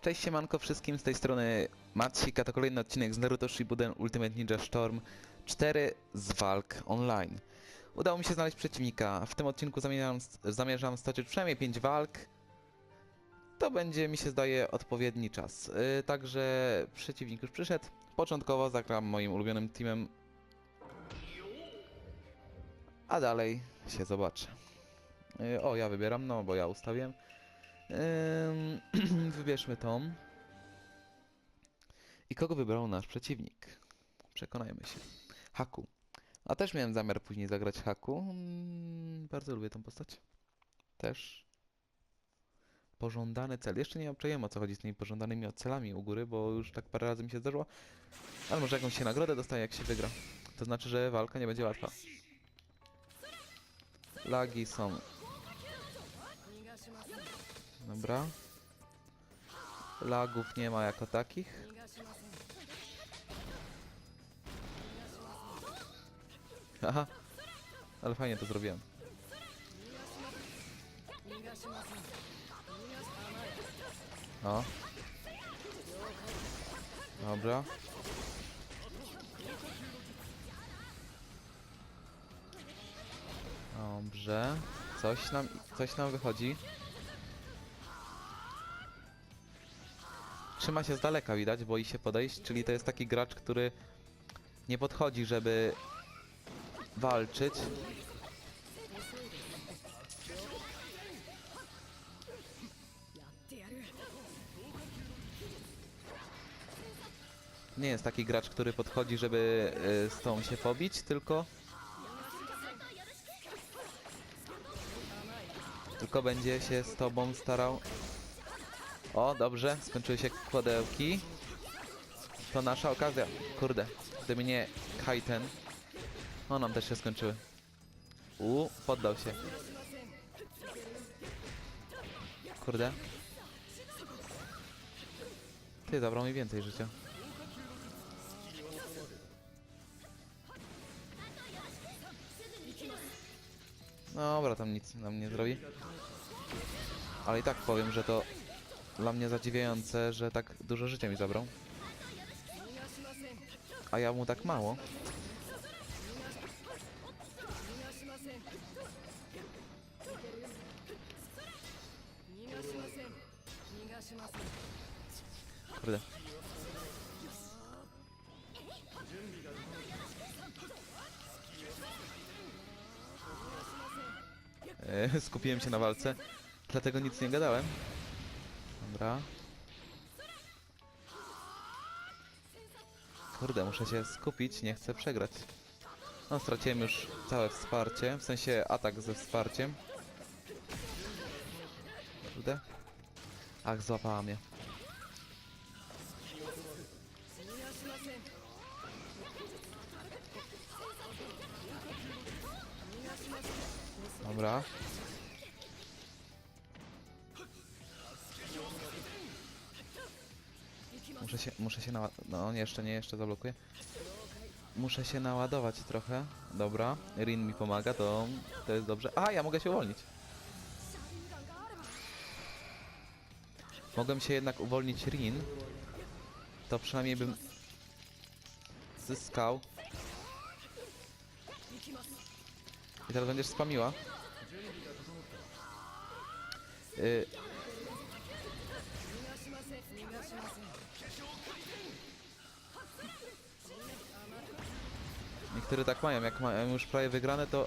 Cześć siemanko wszystkim, z tej strony Matsika, to kolejny odcinek z Naruto Shippuden Ultimate Ninja Storm 4 z walk online. Udało mi się znaleźć przeciwnika, w tym odcinku zamierzam, zamierzam stoczyć przynajmniej 5 walk. To będzie, mi się zdaje, odpowiedni czas. Yy, także przeciwnik już przyszedł. Początkowo zagram moim ulubionym teamem, a dalej się zobaczy. Yy, o, ja wybieram, no bo ja ustawiłem. Ym, Wybierzmy tą. I kogo wybrał nasz przeciwnik? Przekonajmy się. Haku. A też miałem zamiar później zagrać Haku. Mm, Bardzo lubię tą postać. Też. Pożądany cel. Jeszcze nie obczajem o co chodzi z tymi pożądanymi celami u góry, bo już tak parę razy mi się zdarzyło. Ale może jakąś się nagrodę dostaje, jak się wygra. To znaczy, że walka nie będzie łatwa. Lagi są Dobra. Lagów nie ma jako takich. Aha. Ale fajnie to zrobiłem. O. Dobra. Dobrze. Coś nam, coś nam wychodzi. Trzyma się z daleka widać, boi się podejść, czyli to jest taki gracz, który nie podchodzi, żeby walczyć. Nie jest taki gracz, który podchodzi, żeby y, z tą się pobić, tylko tylko będzie się z tobą starał o, dobrze, skończyły się kładełki. To nasza okazja. Kurde, gdyby nie Kaiten. O, nam też się skończyły. U, poddał się. Kurde. Ty, zabrał mi więcej życia. Dobra, tam nic nam nie zrobi. Ale i tak powiem, że to dla mnie zadziwiające, że tak dużo życia mi zabrał. A ja mu tak mało. Kurde. E, skupiłem się na walce, dlatego nic nie gadałem. Dobra. Kurde, muszę się skupić, nie chcę przegrać. No, straciłem już całe wsparcie, w sensie atak ze wsparciem. Kurde. Ach, złapała mnie. Muszę się, naładować. No, jeszcze nie, jeszcze zablokuję. Muszę się naładować trochę. Dobra, Rin mi pomaga, to, to jest dobrze. A, ja mogę się uwolnić. Mogłem się jednak uwolnić Rin. To przynajmniej bym zyskał. I teraz będziesz spamiła. Y Niektóre tak mają, jak mają już prawie wygrane, to...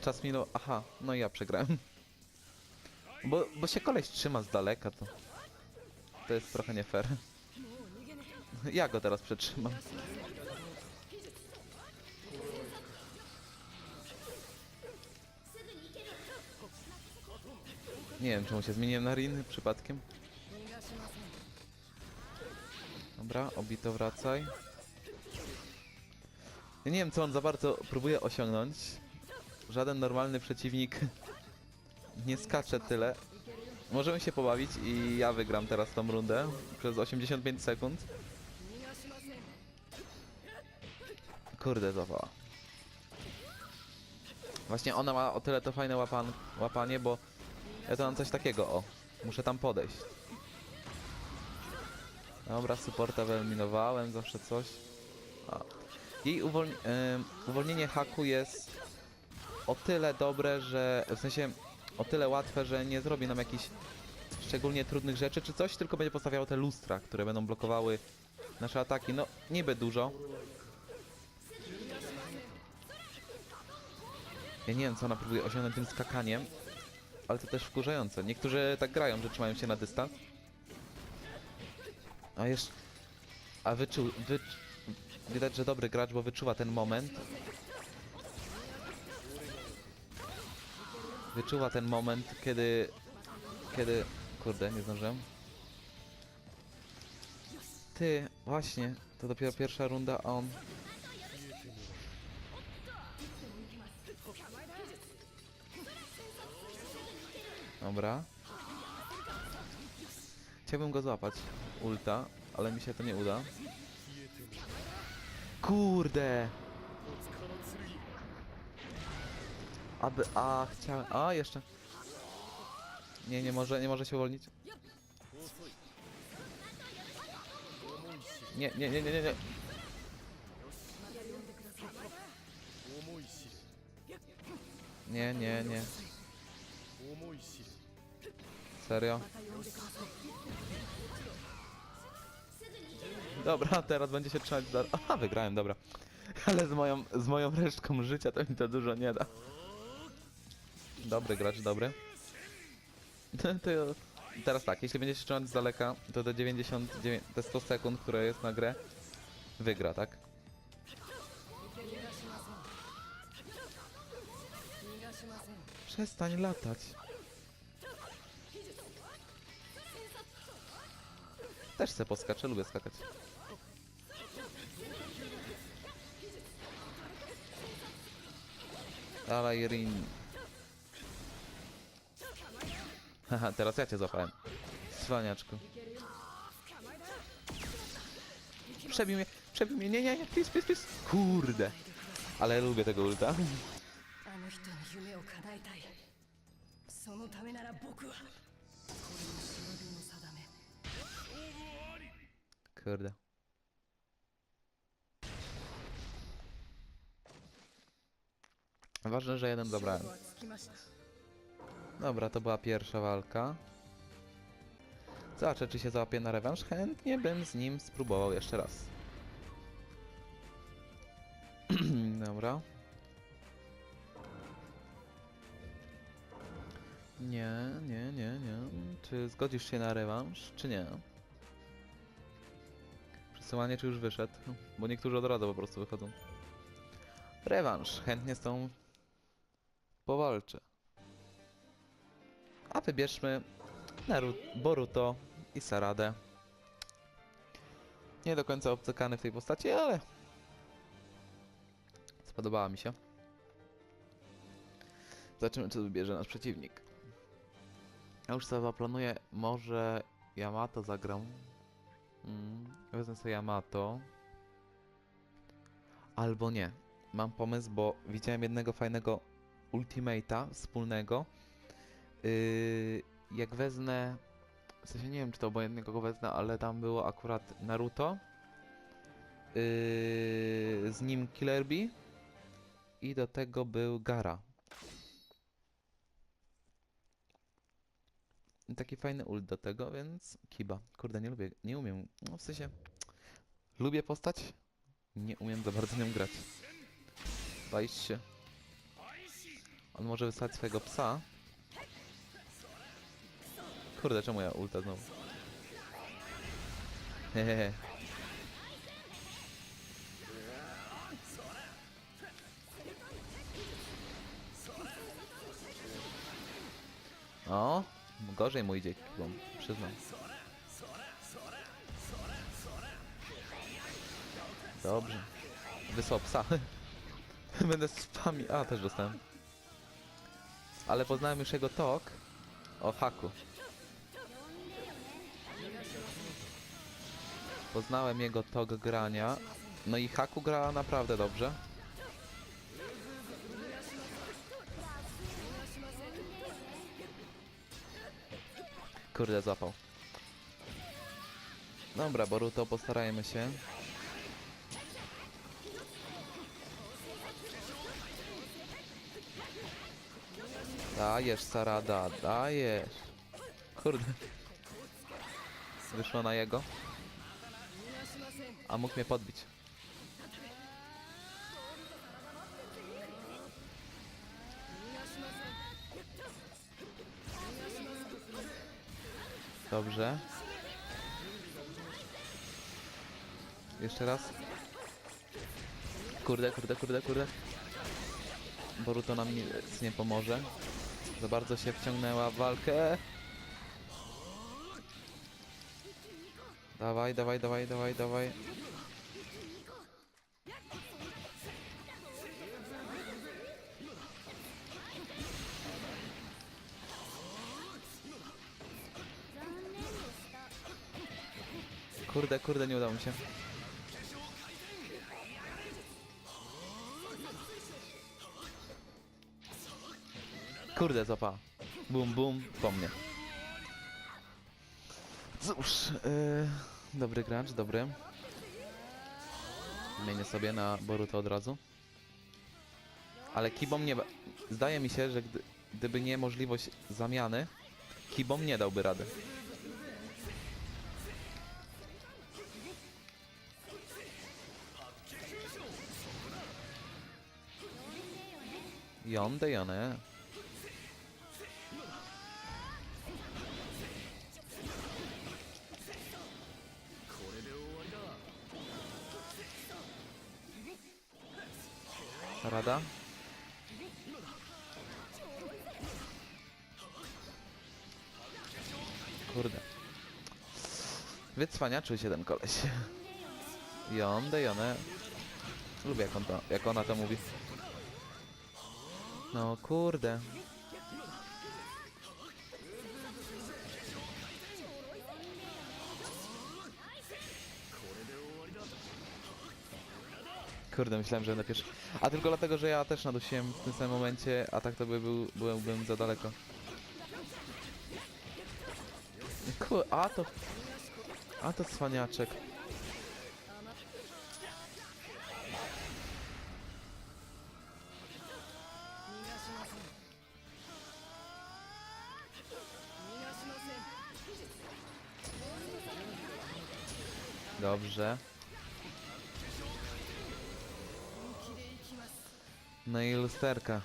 Czas minął... Aha, no i ja przegrałem. Bo, bo się koleś trzyma z daleka, to... To jest trochę nie fair. Ja go teraz przetrzymam. Nie wiem, czemu się zmieniłem na Rin przypadkiem. Dobra, obito wracaj. Ja nie wiem, co on za bardzo próbuje osiągnąć. Żaden normalny przeciwnik nie skacze tyle. Możemy się pobawić i ja wygram teraz tą rundę przez 85 sekund. Kurde, złapała. Właśnie ona ma o tyle to fajne łapan łapanie, bo Ja to mam coś takiego, o. Muszę tam podejść. Dobra, supporta wyeliminowałem, zawsze coś. A. Jej uwolnienie haku jest o tyle dobre, że... W sensie o tyle łatwe, że nie zrobi nam jakichś szczególnie trudnych rzeczy czy coś, tylko będzie postawiało te lustra, które będą blokowały nasze ataki. No, niby dużo. Ja nie wiem, co ona próbuje osiągnąć tym skakaniem, ale to też wkurzające. Niektórzy tak grają, że trzymają się na dystans. A jeszcze... A wyczuł... Wycz... Widać, że dobry gracz, bo wyczuwa ten moment. Wyczuwa ten moment, kiedy... Kiedy... Kurde, nie zdążyłem. Ty, właśnie. To dopiero pierwsza runda, a on... Dobra. Chciałbym go złapać. Ulta, ale mi się to nie uda. Kurde! Aby... A, chciałem... A, jeszcze. Nie, nie może, nie może się uwolnić. Nie, nie, nie, nie, nie, nie. Nie, nie, nie. Serio? Dobra, teraz będzie się trzymać za... Aha, wygrałem, dobra. Ale z moją, z moją resztką życia to mi to dużo nie da. Dobry gracz, dobry. To, teraz tak, jeśli będzie się trzymać z daleka, to te 99, te 100 sekund, które jest na grę, wygra, tak? Przestań latać. Też se poskaczę, lubię skakać. Dalej, Rin. Haha, teraz ja cię złapałem. Cwaniaczku. Przebił mnie, przebił mnie, nie, nie, nie, please, please, please. Kurde. Ale lubię tego ulta. あ Ważne, że jeden zabrałem. Dobra, to była pierwsza walka. Zobaczę, czy się załapie na rewanż. Chętnie bym z nim spróbował jeszcze raz. Dobra. Nie, nie, nie, nie. Czy zgodzisz się na rewanż, czy nie? Przesyłanie, czy już wyszedł? Bo niektórzy od razu po prostu wychodzą. Rewanż. Chętnie z tą powalczę. A wybierzmy Naru Boruto i Saradę. Nie do końca obcykany w tej postaci, ale spodobała mi się. Zobaczymy, czy wybierze nasz przeciwnik. Ja już sobie planuję, może Yamato zagram. Mm, wezmę sobie Yamato. Albo nie. Mam pomysł, bo widziałem jednego fajnego ultimate'a wspólnego. Yy, jak wezmę. W sensie nie wiem, czy to obojętnie kogo wezmę, ale tam było akurat Naruto. Yy, z nim Killer Bee. I do tego był Gara. Taki fajny ult do tego, więc Kiba. Kurde, nie lubię, nie umiem. No w sensie. Lubię postać. Nie umiem za bardzo nią grać. Baisz się. On może wysłać swojego psa. Kurde, czemu ja ulta znowu? Hehehe. O, gorzej mu idzie, Kibą, przyznam. Dobrze. Wysłał psa. Będę spami. A, też dostałem. Ale poznałem już jego tok. O haku. Poznałem jego tok grania. No i haku gra naprawdę dobrze. Kurde, złapał. Dobra, Boruto, postarajmy się. Dajesz, Sarada, dajesz. Kurde. Wyszło na jego. A mógł mnie podbić. Dobrze. Jeszcze raz. Kurde, kurde, kurde, kurde. Boruto nam nic nie pomoże. Za bardzo się wciągnęła w walkę. Dawaj, dawaj, dawaj, dawaj, dawaj. Kurde, kurde, nie udało mi się. Kurde, zapa. Bum, bum, po mnie. Cóż, yy, dobry gracz, dobry. Zmienię sobie na Boruto od razu. Ale Kibom nie... Zdaje mi się, że gdy, gdyby nie możliwość zamiany, Kibom nie dałby rady. Yonde yone. Rada? Kurde. Wycwaniaczył się ten koleś. Yonde yone. Lubię jak, on to, jak ona to mówi. No kurde. Kurde, myślałem, że będę pierwszy. A tylko dlatego, że ja też nadusiłem w tym samym momencie, a tak to by był, byłbym za daleko. Kur... A to... A to cwaniaczek. Dobrze. No i lusterka.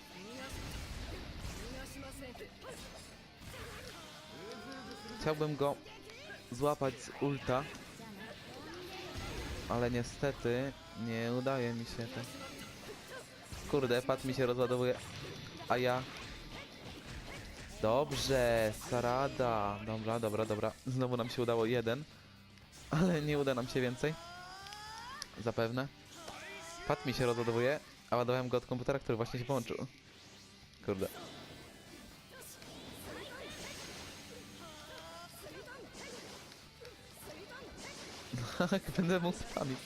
Chciałbym go złapać z ulta. Ale niestety nie udaje mi się to. Kurde, pad mi się rozładowuje. A ja... Dobrze, Sarada. Dobra, dobra, dobra. Znowu nam się udało jeden. Ale nie uda nam się więcej. Zapewne. Pad mi się rozładowuje, a ładowałem go od komputera, który właśnie się połączył. Kurde. Będę mógł spamić.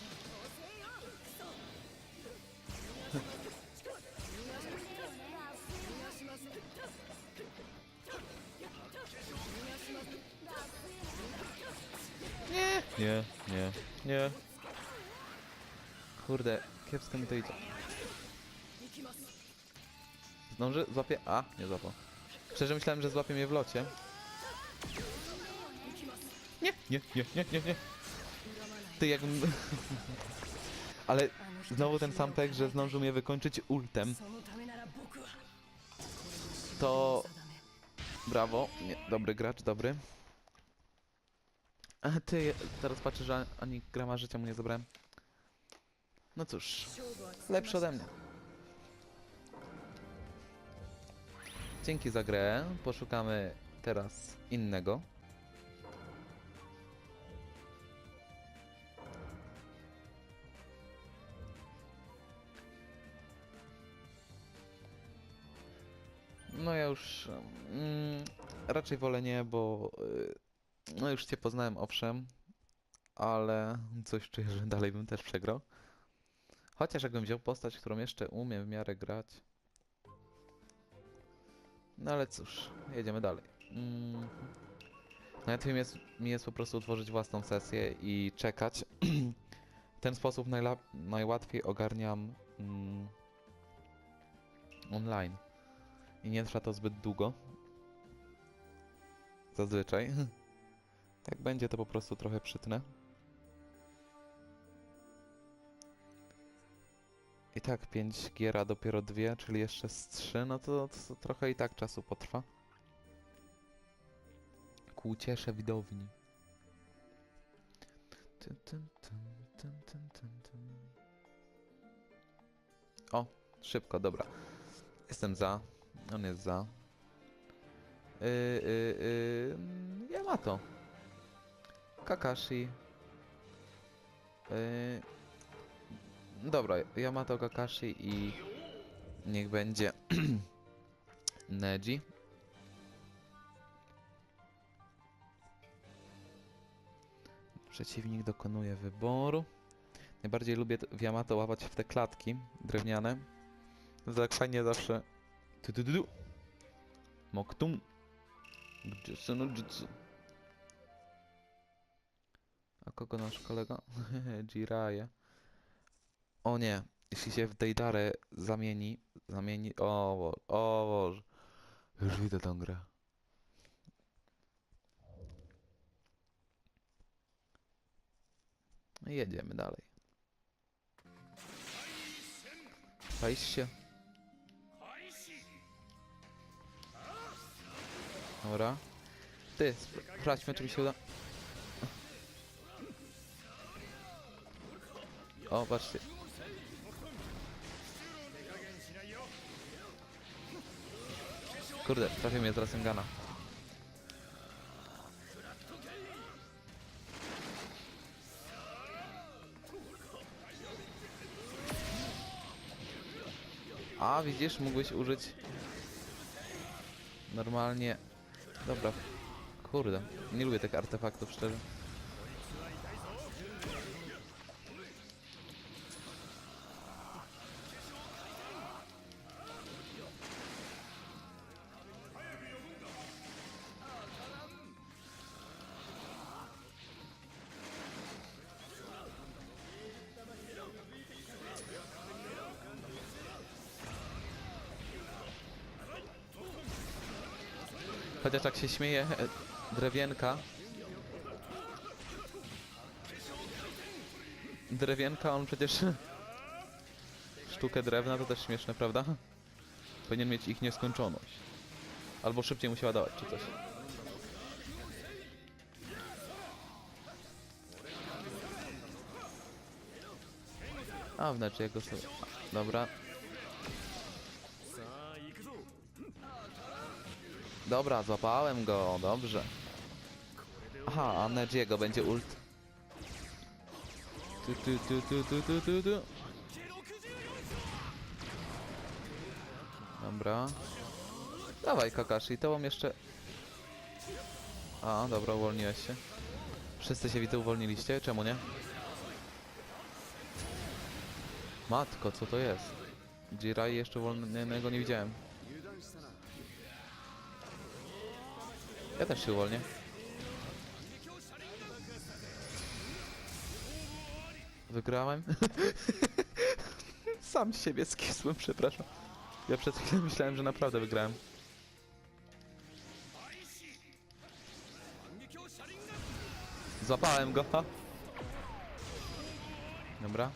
Nie, nie, nie. Kurde, kiepsko mi to idzie. Zdąży? Złapie? A, nie złapał. Szczerze myślałem, że złapie mnie w locie. Nie, nie, nie, nie, nie, nie. Ty jak... Ale znowu ten sam pek, że zdążył mnie wykończyć ultem. To... Brawo. Nie, dobry gracz, dobry. A ty, teraz patrzę, że ani grama życia mu nie zabrałem. No cóż, lepszy ode mnie. Dzięki za grę. Poszukamy teraz innego. No ja już mm, raczej wolę nie, bo y, no już cię poznałem owszem, ale coś czuję, że dalej bym też przegrał. Chociaż jakbym wziął postać, którą jeszcze umiem w miarę grać. No ale cóż, jedziemy dalej. Mm. Jest, mi jest po prostu utworzyć własną sesję i czekać. w ten sposób najłatwiej ogarniam mm, online. I nie trwa to zbyt długo. Zazwyczaj. Jak będzie, to po prostu trochę przytnę. I tak 5 gier, a dopiero dwie, czyli jeszcze z 3, no to, to trochę i tak czasu potrwa. Ku uciesze widowni. Tyn, tyn, tyn, tyn, tyn, tyn. O, szybko, dobra. Jestem za. On jest za. Yy, yy, yy, Yamato. Kakashi. Yy, dobra, Yamato, Kakashi i niech będzie Neji. Przeciwnik dokonuje wyboru. Najbardziej lubię w Yamato łapać w te klatki drewniane. To tak fajnie zawsze. Tu, tu, tu, tu. Moktum. Jutsu no jutsu. A kogo nasz kolega? Jiraiya. O nie, jeśli się w Deidarę zamieni, zamieni, o Boże, o Boże. Już widzę tą grę. No i jedziemy dalej. Wejść się. Dobra. Ty, spra- sprawdźmy czy mi się uda. O, patrzcie. Kurde, trafił mnie z Rasengana. A, widzisz, mógłbyś użyć normalnie. Dobra. Kurde, nie lubię tych artefaktów, szczerze. Chociaż tak się śmieje e, drewienka. Drewienka, on przecież sztukę drewna to też śmieszne, prawda? Powinien mieć ich nieskończoność. Albo szybciej musiała dawać, czy coś. A, wnętrze jego sobie. Dobra. Dobra, złapałem go, dobrze. Aha, a Nejiego będzie ult. Tu, tu, tu, tu, tu, tu, tu, tu. Dobra. Dawaj Kakashi, to mam jeszcze... A, dobra, uwolniłeś się. Wszyscy się widzę uwolniliście, czemu nie? Matko, co to jest? Jirai jeszcze uwolnionego nie widziałem. Ja też się uwolnię. Wygrałem? Sam siebie skisłem, przepraszam. Ja przed chwilą myślałem, że naprawdę wygrałem. Złapałem go, ha? Dobra.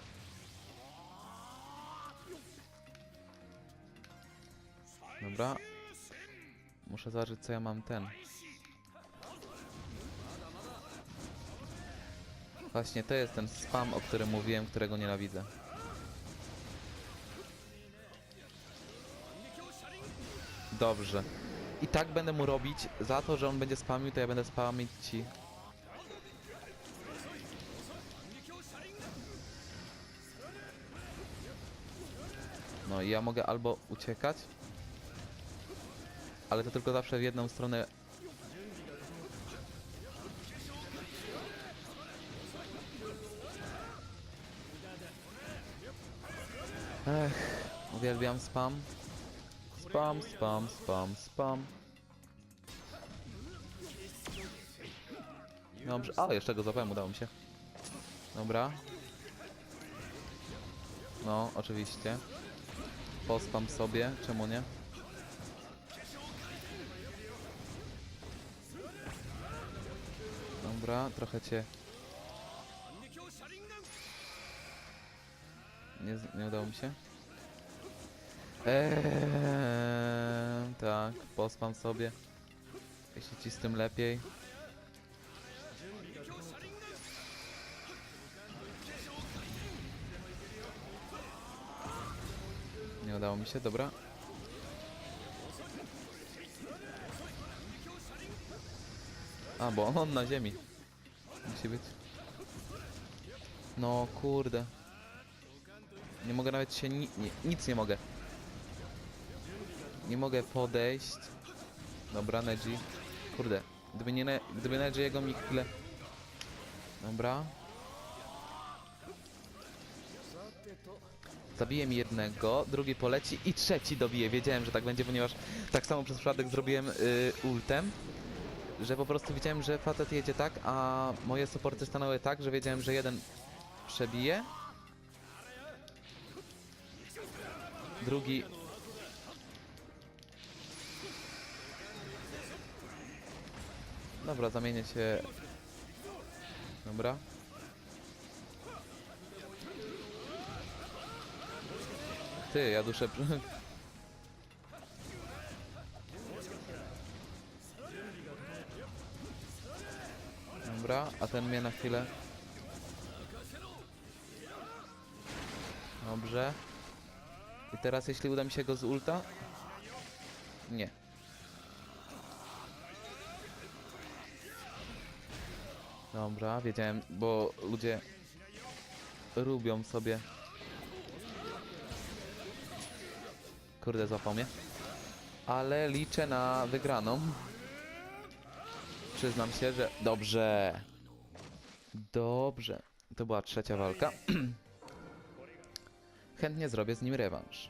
Dobra. Muszę zobaczyć co ja mam ten. Właśnie to jest ten spam, o którym mówiłem, którego nienawidzę. Dobrze. I tak będę mu robić, za to, że on będzie spamił, to ja będę spamić ci. No i ja mogę albo uciekać, ale to tylko zawsze w jedną stronę Ech, uwielbiam spam. Spam, spam, spam, spam. Dobrze. A, jeszcze go złapałem, udało mi się. Dobra. No, oczywiście. Pospam sobie, czemu nie? Dobra, trochę cię... Nie, nie udało mi się. Eee, tak, pospam sobie. Jeśli ci z tym lepiej. Nie udało mi się, dobra. A, bo on na ziemi. Musi być. No kurde. Nie mogę nawet się ni nie, nic nie mogę. Nie mogę podejść. Dobra, Neji. Kurde. Gdyby nie ne gdyby Neji jego mi chwilę. Dobra. Zabiję mi jednego, drugi poleci i trzeci dobije. Wiedziałem, że tak będzie, ponieważ tak samo przez przypadek zrobiłem y, ultem. Że po prostu widziałem, że facet jedzie tak, a moje supporty stanęły tak, że wiedziałem, że jeden przebije. Drugi... Dobra, zamienię się... Dobra. Ty, ja duszę... Dobra, a ten mnie na chwilę... Dobrze. I teraz jeśli uda mi się go z ulta? Nie. Dobra, wiedziałem, bo ludzie lubią sobie... Kurde, złapał mnie. Ale liczę na wygraną. Przyznam się, że... Dobrze. Dobrze. To była trzecia walka. Chętnie zrobię z nim rewanż.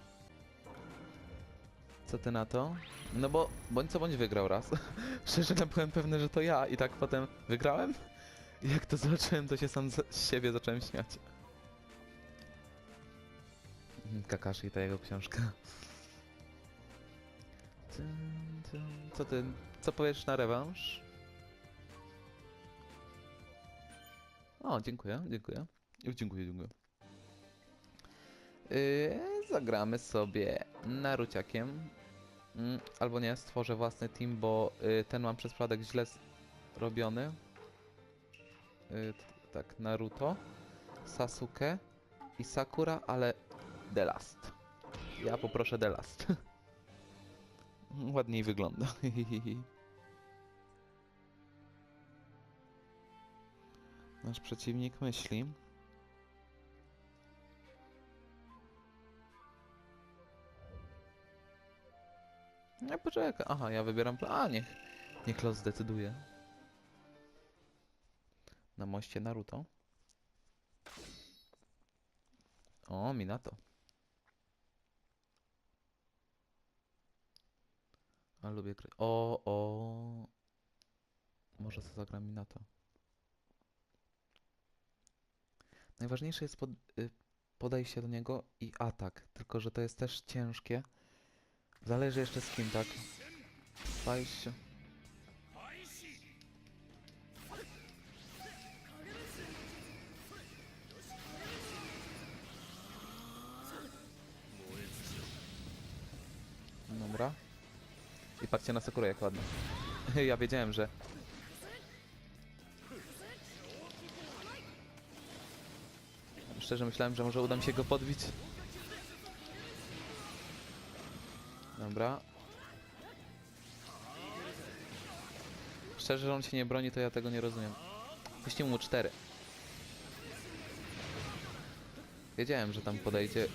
Co ty na to? No bo bądź co bądź wygrał raz. Szczerze byłem pewny, że to ja i tak potem wygrałem. I jak to zobaczyłem, to się sam z siebie zacząłem śmiać. Mhm, Kakashi i ta jego książka. Co ty, co powiesz na rewanż? O, dziękuję, dziękuję. Dziękuję, dziękuję. Yy, zagramy sobie Naruciakiem. Mm, albo nie, stworzę własny team, bo yy, ten mam przez przypadek źle robiony. Yy, tak, Naruto, Sasuke i Sakura, ale The Last. Ja poproszę The Last. Ładniej wygląda. Nasz przeciwnik myśli. Nie, poczekaj. Aha, ja wybieram plan. A, niech, niech los zdecyduje. Na moście Naruto. O, Minato. A lubię gry. O, o. Może co zagram Minato. Najważniejsze jest pod, y, podejście do niego i atak. Tylko, że to jest też ciężkie. Zależy jeszcze z kim, tak? Się. Dobra. I patrzcie na Sakurę jak ładnie. ja wiedziałem, że... Szczerze myślałem, że może uda mi się go podbić. Dobra. Szczerze, że on się nie broni, to ja tego nie rozumiem. Puścimy mu cztery. Wiedziałem, że tam podejdzie.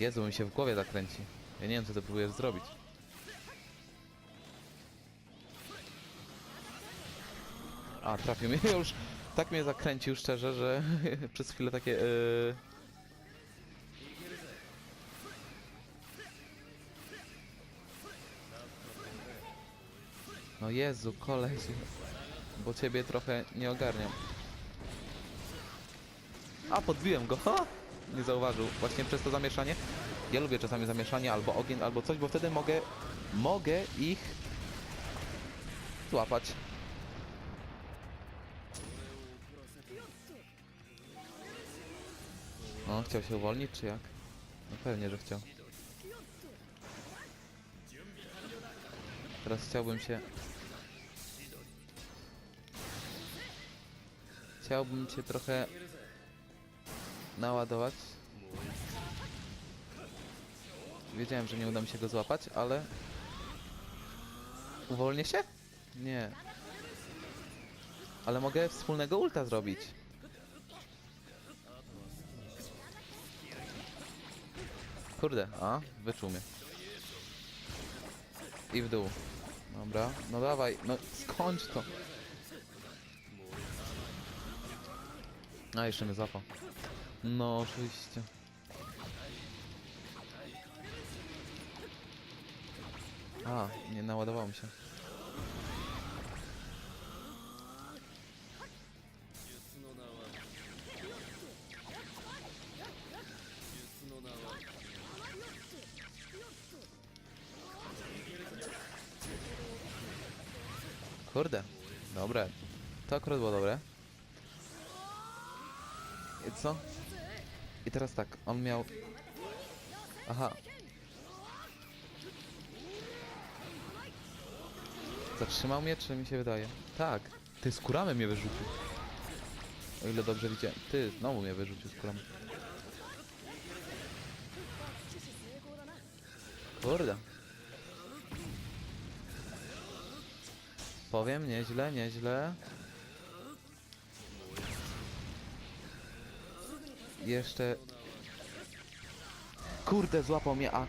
Jezu, mi się w głowie zakręci. Ja nie wiem, co ty próbujesz zrobić. A, trafił mnie już. Tak mnie zakręcił szczerze, że przez chwilę takie... Yy... No Jezu, koleś. Bo ciebie trochę nie ogarniam. A, podbiłem go. Ha! Nie zauważył. Właśnie przez to zamieszanie. Ja lubię czasami zamieszanie, albo ogień, albo coś, bo wtedy mogę... Mogę ich... Złapać. No, chciał się uwolnić, czy jak? No pewnie, że chciał. Teraz chciałbym się... Chciałbym cię trochę... naładować. Wiedziałem, że nie uda mi się go złapać, ale... Uwolnię się? Nie. Ale mogę wspólnego ulta zrobić. Kurde, a, wyczuł mnie. I w dół. Dobra, no dawaj, no skończ to. A, jeszcze mnie złapał. No, oczywiście. A, nie naładowało mi się. Kurde, dobre. To akurat było dobre. I co? I teraz tak, on miał... Aha. Zatrzymał mnie, czy mi się wydaje? Tak. Ty z kuramy mnie wyrzucił. O ile dobrze widziałem. Ty, znowu mnie wyrzucił z kuramy. Kurde. Powiem, nieźle, nieźle. Jeszcze... Kurde, złapał mnie, a...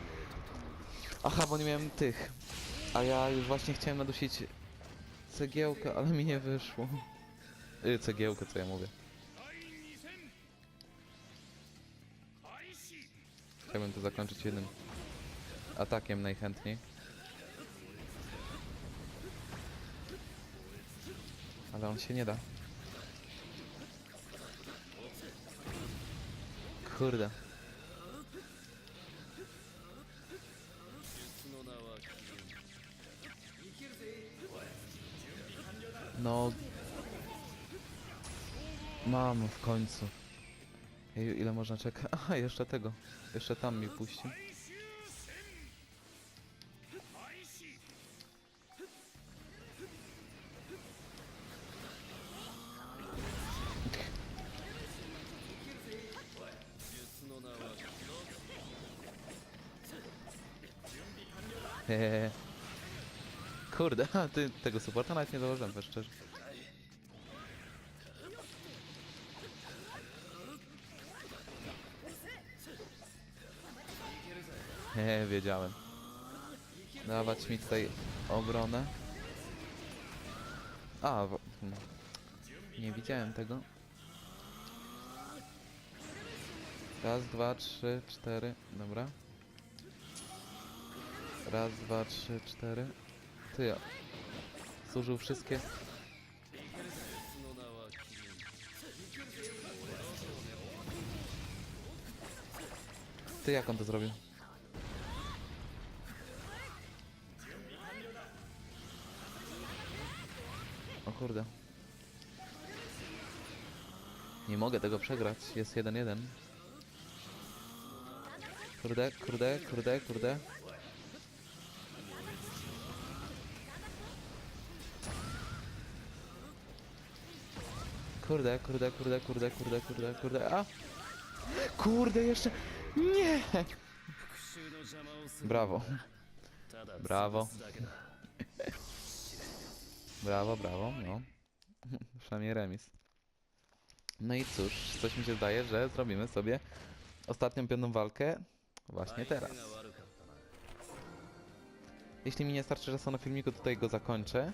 Aha, bo nie miałem tych. A ja już właśnie chciałem nadusić cegiełkę, ale mi nie wyszło. Y, cegiełkę, co ja mówię. Chciałbym to zakończyć jednym atakiem najchętniej. Ale on się nie da. Kurde. No. Mam w końcu. Jeju, ile można czekać? Aha, jeszcze tego. Jeszcze tam mi puści. Kurde, a ty tego supporta nawet nie założyłem, tak szczerze. Hehe, wiedziałem. Dawać mi tutaj obronę. A, wo- hmm. nie widziałem tego. Raz, dwa, trzy, cztery, dobra. Raz, dwa, trzy, cztery. Ty, zużył wszystkie. Ty, jak on to zrobił? O kurde. Nie mogę tego przegrać. Jest 1-1. Kurde, kurde, kurde, kurde. Kurde, kurde, kurde, kurde, kurde, kurde, kurde, a! Kurde, jeszcze... Nie! Brawo. Brawo. Brawo, brawo, no. Przynajmniej remis. No i cóż, coś mi się zdaje, że zrobimy sobie ostatnią piątą walkę właśnie teraz. Jeśli mi nie starczy czasu na filmiku, tutaj go zakończę.